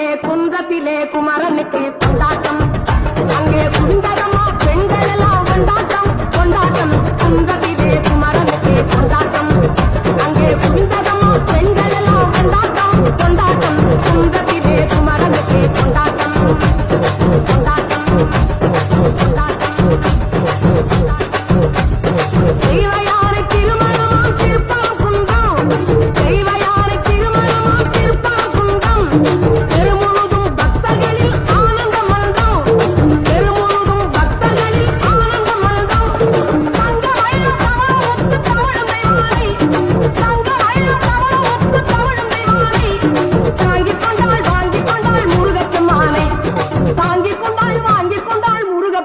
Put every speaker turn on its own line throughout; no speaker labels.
లేకుండా తిలే కుమారనికే తొండా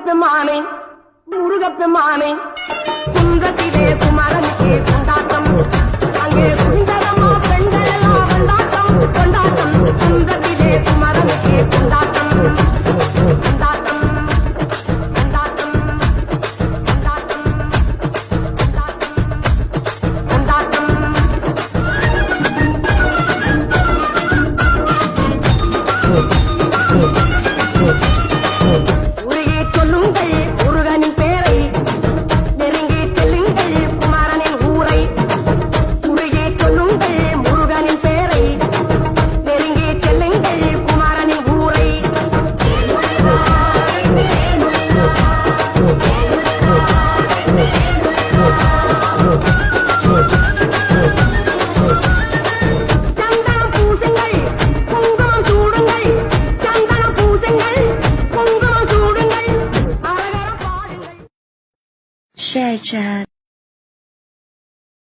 முருகப்பெருமானை முருகப்பெருமானை.
ได้